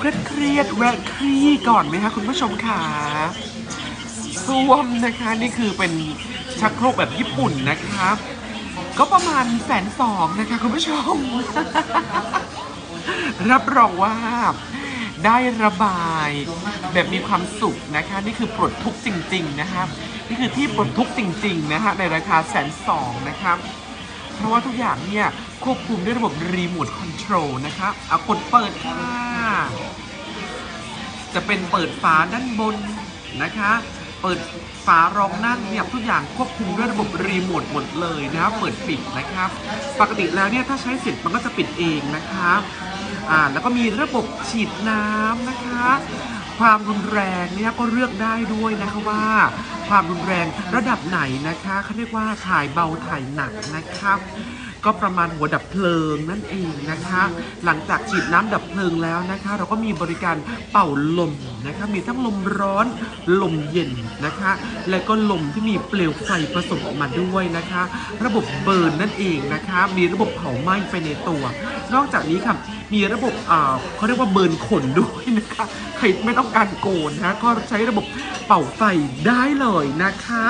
เครียดเครียดแวะคลี่ก่อนไหมคะคุณผู้ชมค่ะส้วมนะคะนี่คือเป็นชักโครกแบบญี่ปุ่นนะคะก็ประมาณแสนสองนะคะคุณผู้ชม รับรองว่าได้ระบายแบบมีความสุขนะคะ นี่คือปลดทุกข์จริง ๆ นะครับนี่คือที่ปลดทุกข์จริง ๆ นะฮะในราคาแสนสองนะครับเพราะว่าทุกอย่างเนี่ยควบคุมด้วยระบบรีโมทคอนโทรลนะครับเอากดเปิดค่ะ จะเป็นเปิดฝาด้านบนนะคะ เปิดฝารองนั่งเนี่ยทุกอย่างควบคุมด้วยระบบรีโมทหมดเลยนะครับเปิดปิดนะครับ ปกติแล้วเนี่ยถ้าใช้เสร็จมันก็จะปิดเองนะคะอ่าแล้วก็มีระบบฉีดน้ำนะคะ ความรุนแรงเนี่ยก็เลือกได้ด้วยนะคะว่า ความรุนแรงระดับไหนนะคะเขาเรียกว่าถ่ายเบาถ่ายหนักนะครับ ก็ประมาณหัวดับเพลิงนั่นเองนะคะ หลังจากฉีดน้ำดับเพลิงแล้วนะคะ เราก็มีบริการเป่าลมนะคะ มีทั้งลมร้อนลมเย็นนะคะ และก็ลมที่มีเปลวไฟผสมออกมาด้วยนะคะ ระบบเบิร์นนั่นเองนะคะ มีระบบเผาไหม้ไปในตัว นอกจากนี้ค่ะมีระบบเขาเรียกว่าเบิร์นขนด้วยนะคะใครไม่ต้องการโกนนะก็ใช้ระบบเป่าไฟได้เลยนะคะ